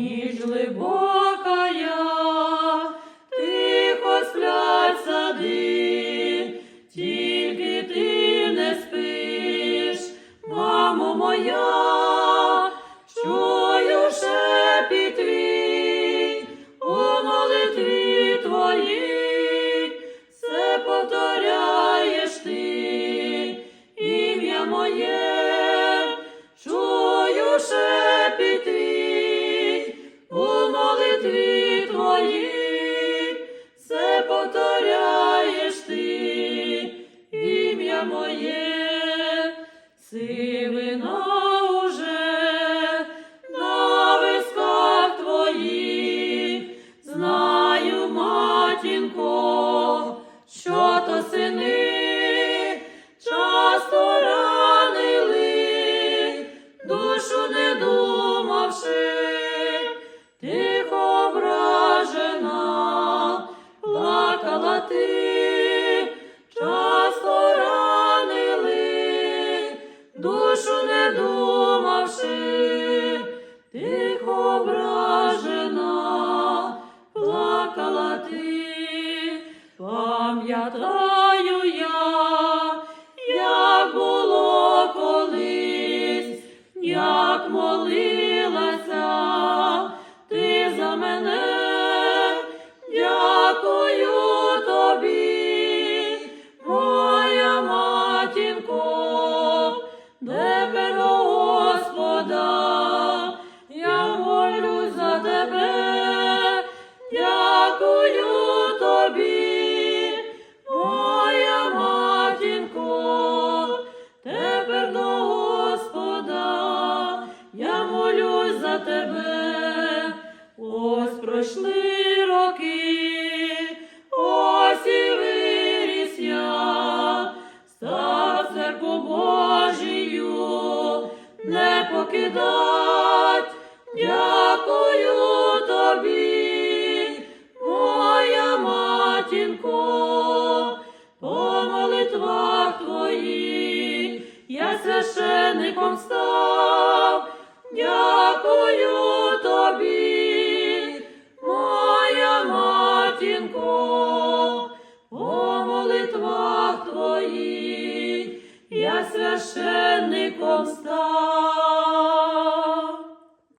Ніж глибока Молитві твої, все повторяєш ти, ім'я моє, сивина пам'ятаю я, як було колись, як молилася тебе, ось пройшли роки, ось і виріс я, став церкву Божію, не покидать, дякую тобі, моя матінко, по молитвах твоїх я священником став. моя матінко, по молитвах твоїх я священником став.